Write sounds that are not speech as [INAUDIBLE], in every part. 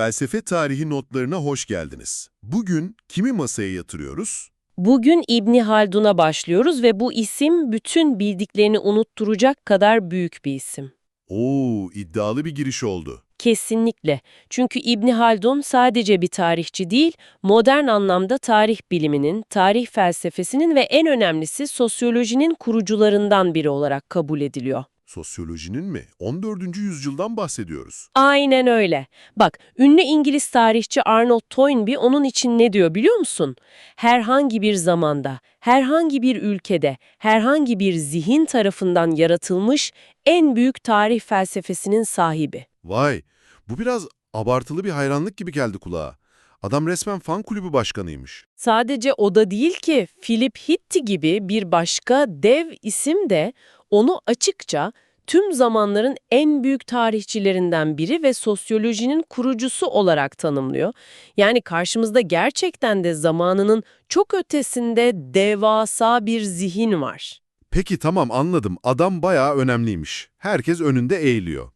Felsefe tarihi notlarına hoş geldiniz. Bugün kimi masaya yatırıyoruz? Bugün İbni Haldun'a başlıyoruz ve bu isim bütün bildiklerini unutturacak kadar büyük bir isim. Oo, iddialı bir giriş oldu. Kesinlikle. Çünkü İbni Haldun sadece bir tarihçi değil, modern anlamda tarih biliminin, tarih felsefesinin ve en önemlisi sosyolojinin kurucularından biri olarak kabul ediliyor. Sosyolojinin mi? 14. yüzyıldan bahsediyoruz. Aynen öyle. Bak, ünlü İngiliz tarihçi Arnold Toynbee onun için ne diyor biliyor musun? Herhangi bir zamanda, herhangi bir ülkede, herhangi bir zihin tarafından yaratılmış en büyük tarih felsefesinin sahibi. Vay, bu biraz abartılı bir hayranlık gibi geldi kulağa. Adam resmen fan kulübü başkanıymış. Sadece o da değil ki Philip Hitti gibi bir başka dev isim de onu açıkça tüm zamanların en büyük tarihçilerinden biri ve sosyolojinin kurucusu olarak tanımlıyor. Yani karşımızda gerçekten de zamanının çok ötesinde devasa bir zihin var. Peki tamam anladım. Adam bayağı önemliymiş. Herkes önünde eğiliyor.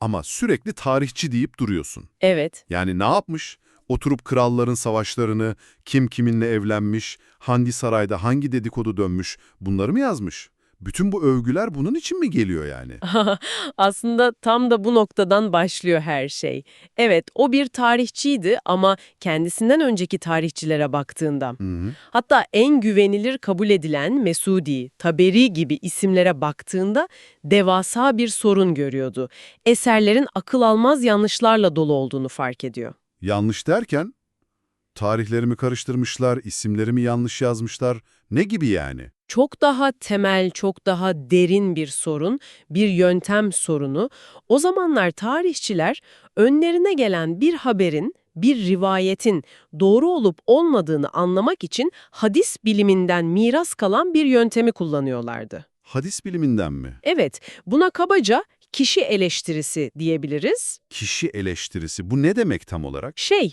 Ama sürekli tarihçi deyip duruyorsun. Evet, Yani ne yapmış? Oturup kralların savaşlarını, kim kiminle evlenmiş, hangi sarayda hangi dedikodu dönmüş, bunları mı yazmış? Bütün bu övgüler bunun için mi geliyor yani? [LAUGHS] aslında tam da bu noktadan başlıyor her şey. Evet, o bir tarihçiydi ama kendisinden önceki tarihçilere baktığında Hı hı. Hatta en güvenilir kabul edilen Mesudi, Taberi gibi isimlere baktığında devasa bir sorun görüyordu. Eserlerin akıl almaz yanlışlarla dolu olduğunu fark ediyor. Yanlış derken, tarihlerimi karıştırmışlar, isimlerimi yanlış yazmışlar, ne gibi yani? Çok daha temel, çok daha derin bir sorun, bir yöntem sorunu. O zamanlar tarihçiler önlerine gelen bir haberin, bir rivayetin doğru olup olmadığını anlamak için hadis biliminden miras kalan bir yöntemi kullanıyorlardı. Hadis biliminden mi? Evet, buna kabaca kişi eleştirisi diyebiliriz. Kişi eleştirisi, bu ne demek tam olarak? Şey,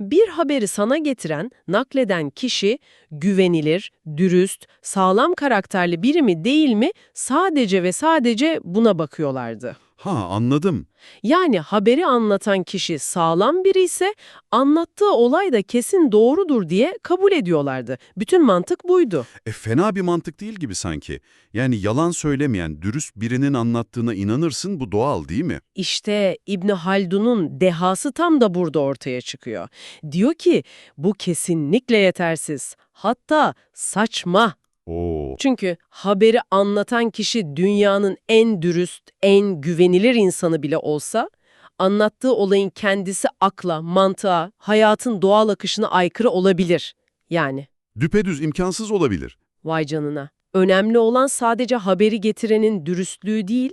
bir haberi sana getiren, nakleden kişi güvenilir, dürüst, sağlam karakterli biri mi değil mi sadece ve sadece buna bakıyorlardı. Ha anladım. Yani haberi anlatan kişi sağlam biri ise anlattığı olay da kesin doğrudur diye kabul ediyorlardı. Bütün mantık buydu. E fena bir mantık değil gibi sanki. Yani yalan söylemeyen, dürüst birinin anlattığına inanırsın bu doğal değil mi? İşte İbni Haldun'un dehası tam da burada ortaya çıkıyor. Diyor ki bu kesinlikle yetersiz. Hatta saçma. Oo. Çünkü haberi anlatan kişi dünyanın en dürüst, en güvenilir insanı bile olsa, anlattığı olayın kendisi akla, mantığa, hayatın doğal akışına aykırı olabilir. Yani Düpedüz imkansız olabilir. vay canına. Önemli olan sadece haberi getirenin dürüstlüğü değil,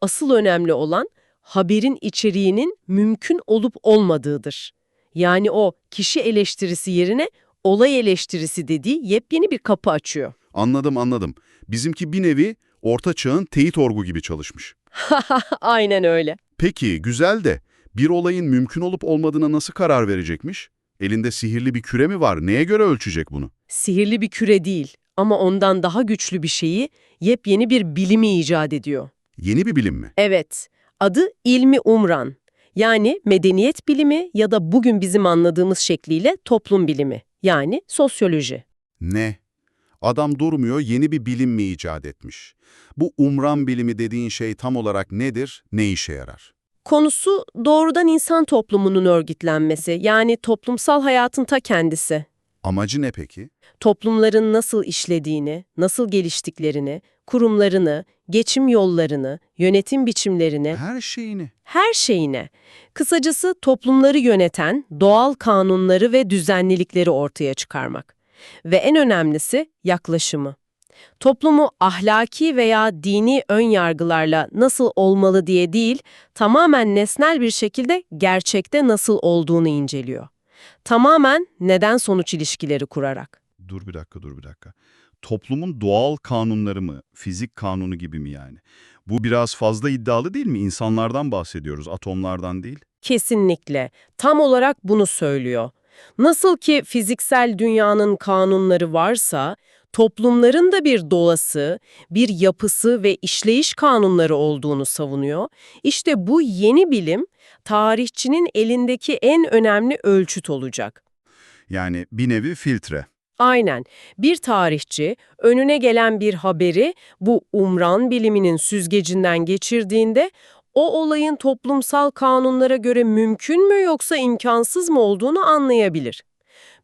asıl önemli olan haberin içeriğinin mümkün olup olmadığıdır. Yani o kişi eleştirisi yerine olay eleştirisi dediği yepyeni bir kapı açıyor. Anladım anladım. Bizimki bir nevi orta çağın teyit orgu gibi çalışmış. [LAUGHS] Aynen öyle. Peki güzel de bir olayın mümkün olup olmadığına nasıl karar verecekmiş? Elinde sihirli bir küre mi var? Neye göre ölçecek bunu? Sihirli bir küre değil ama ondan daha güçlü bir şeyi yepyeni bir bilimi icat ediyor. Yeni bir bilim mi? Evet, adı ilmi umran. Yani medeniyet bilimi ya da bugün bizim anladığımız şekliyle toplum bilimi. Yani sosyoloji. Ne? Adam durmuyor yeni bir bilim mi icat etmiş? Bu umran bilimi dediğin şey tam olarak nedir, ne işe yarar? Konusu doğrudan insan toplumunun örgütlenmesi, yani toplumsal hayatın ta kendisi. Amacı ne peki? Toplumların nasıl işlediğini, nasıl geliştiklerini, kurumlarını, geçim yollarını, yönetim biçimlerini, Her şeyini. her şeyine. Kısacası toplumları yöneten doğal kanunları ve düzenlilikleri ortaya çıkarmak. Ve en önemlisi yaklaşımı. Toplumu ahlaki veya dini ön yargılarla nasıl olmalı diye değil, tamamen nesnel bir şekilde gerçekte nasıl olduğunu inceliyor. Tamamen neden-sonuç ilişkileri kurarak. Dur bir dakika, dur bir dakika. Toplumun doğal kanunları mı, fizik kanunu gibi mi yani? Bu biraz fazla iddialı değil mi? İnsanlardan bahsediyoruz, atomlardan değil. Kesinlikle. Tam olarak bunu söylüyor. Nasıl ki fiziksel dünyanın kanunları varsa, toplumların da bir doğası, bir yapısı ve işleyiş kanunları olduğunu savunuyor. İşte bu yeni bilim tarihçinin elindeki en önemli ölçüt olacak. Yani bir nevi filtre. Aynen. Bir tarihçi önüne gelen bir haberi bu umran biliminin süzgecinden geçirdiğinde o olayın toplumsal kanunlara göre mümkün mü yoksa imkansız mı olduğunu anlayabilir.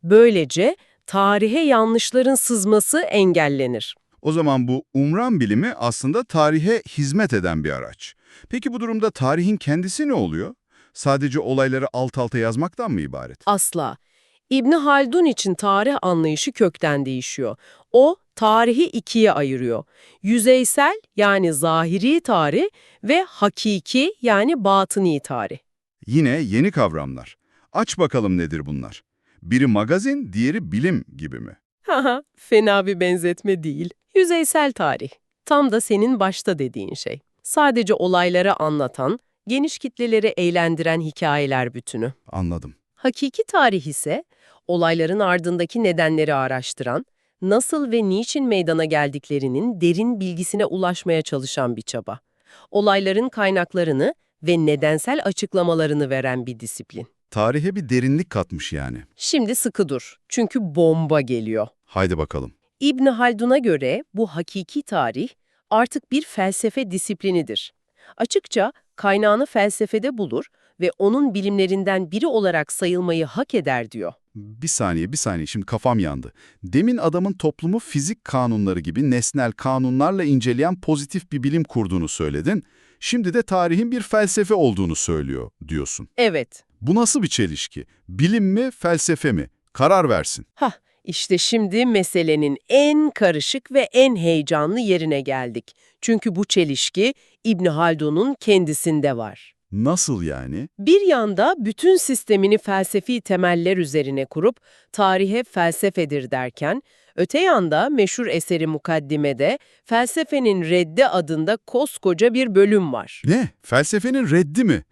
Böylece tarihe yanlışların sızması engellenir. O zaman bu umran bilimi aslında tarihe hizmet eden bir araç. Peki bu durumda tarihin kendisi ne oluyor? Sadece olayları alt alta yazmaktan mı ibaret? Asla. İbni Haldun için tarih anlayışı kökten değişiyor. O, tarihi ikiye ayırıyor. Yüzeysel yani zahiri tarih ve hakiki yani batıni tarih. Yine yeni kavramlar. Aç bakalım nedir bunlar? Biri magazin, diğeri bilim gibi mi? Haha, fena bir benzetme değil. Yüzeysel tarih. Tam da senin başta dediğin şey. Sadece olayları anlatan, geniş kitleleri eğlendiren hikayeler bütünü. Anladım. Hakiki tarih ise olayların ardındaki nedenleri araştıran, nasıl ve niçin meydana geldiklerinin derin bilgisine ulaşmaya çalışan bir çaba. Olayların kaynaklarını ve nedensel açıklamalarını veren bir disiplin. Tarihe bir derinlik katmış yani. Şimdi sıkı dur. Çünkü bomba geliyor. Haydi bakalım. İbn Haldun'a göre bu hakiki tarih artık bir felsefe disiplinidir. Açıkça kaynağını felsefede bulur ve onun bilimlerinden biri olarak sayılmayı hak eder diyor. Bir saniye, bir saniye. Şimdi kafam yandı. Demin adamın toplumu fizik kanunları gibi nesnel kanunlarla inceleyen pozitif bir bilim kurduğunu söyledin. Şimdi de tarihin bir felsefe olduğunu söylüyor diyorsun. Evet. Bu nasıl bir çelişki? Bilim mi, felsefe mi? Karar versin. Hah, işte şimdi meselenin en karışık ve en heyecanlı yerine geldik. Çünkü bu çelişki İbn Haldun'un kendisinde var. Nasıl yani? Bir yanda bütün sistemini felsefi temeller üzerine kurup tarihe felsefedir derken, öte yanda meşhur eseri Mukaddimede felsefenin reddi adında koskoca bir bölüm var. Ne? Felsefenin reddi mi?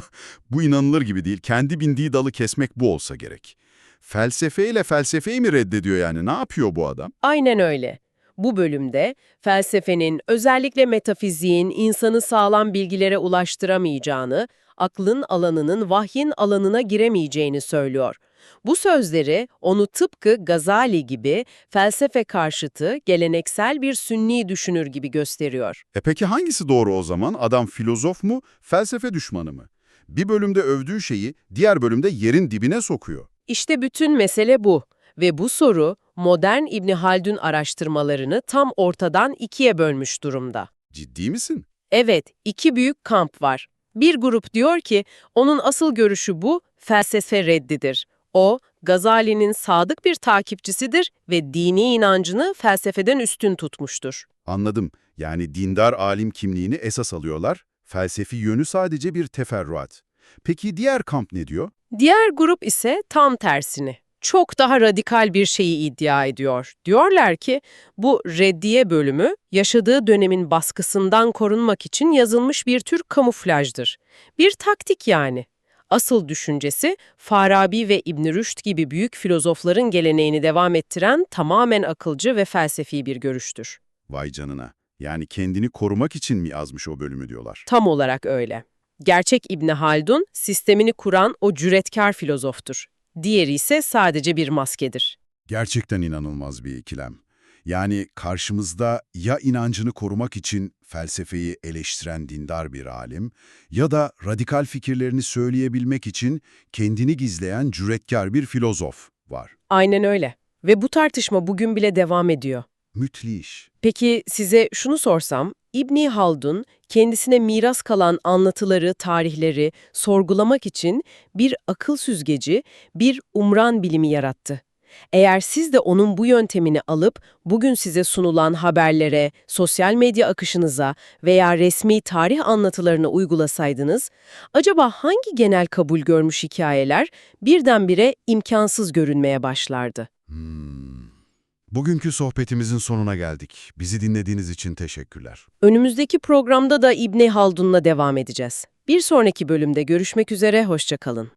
[LAUGHS] bu inanılır gibi değil. Kendi bindiği dalı kesmek bu olsa gerek. Felsefeyle felsefeyi mi reddediyor yani? Ne yapıyor bu adam? Aynen öyle. Bu bölümde felsefenin, özellikle metafiziğin insanı sağlam bilgilere ulaştıramayacağını, aklın alanının vahyin alanına giremeyeceğini söylüyor. Bu sözleri onu tıpkı Gazali gibi felsefe karşıtı, geleneksel bir sünni düşünür gibi gösteriyor. E peki hangisi doğru o zaman? Adam filozof mu, felsefe düşmanı mı? Bir bölümde övdüğü şeyi diğer bölümde yerin dibine sokuyor. İşte bütün mesele bu ve bu soru modern İbni Haldun araştırmalarını tam ortadan ikiye bölmüş durumda. Ciddi misin? Evet, iki büyük kamp var. Bir grup diyor ki onun asıl görüşü bu, felsefe reddidir. O, Gazali'nin sadık bir takipçisidir ve dini inancını felsefeden üstün tutmuştur. Anladım. Yani dindar alim kimliğini esas alıyorlar. Felsefi yönü sadece bir teferruat. Peki diğer kamp ne diyor? Diğer grup ise tam tersini. Çok daha radikal bir şeyi iddia ediyor. Diyorlar ki bu reddiye bölümü yaşadığı dönemin baskısından korunmak için yazılmış bir tür kamuflajdır. Bir taktik yani. Asıl düşüncesi Farabi ve İbn Rüşd gibi büyük filozofların geleneğini devam ettiren tamamen akılcı ve felsefi bir görüştür. Vay canına. Yani kendini korumak için mi yazmış o bölümü diyorlar? Tam olarak öyle. Gerçek İbn Haldun sistemini kuran o cüretkar filozoftur. Diğeri ise sadece bir maskedir. Gerçekten inanılmaz bir ikilem. Yani karşımızda ya inancını korumak için felsefeyi eleştiren dindar bir alim ya da radikal fikirlerini söyleyebilmek için kendini gizleyen cüretkar bir filozof var. Aynen öyle. Ve bu tartışma bugün bile devam ediyor. Müthiş. Peki size şunu sorsam, İbni Haldun kendisine miras kalan anlatıları, tarihleri sorgulamak için bir akıl süzgeci, bir umran bilimi yarattı. Eğer siz de onun bu yöntemini alıp bugün size sunulan haberlere, sosyal medya akışınıza veya resmi tarih anlatılarına uygulasaydınız, acaba hangi genel kabul görmüş hikayeler birdenbire imkansız görünmeye başlardı? Hmm. Bugünkü sohbetimizin sonuna geldik. Bizi dinlediğiniz için teşekkürler. Önümüzdeki programda da İbni Haldun'la devam edeceğiz. Bir sonraki bölümde görüşmek üzere, hoşçakalın.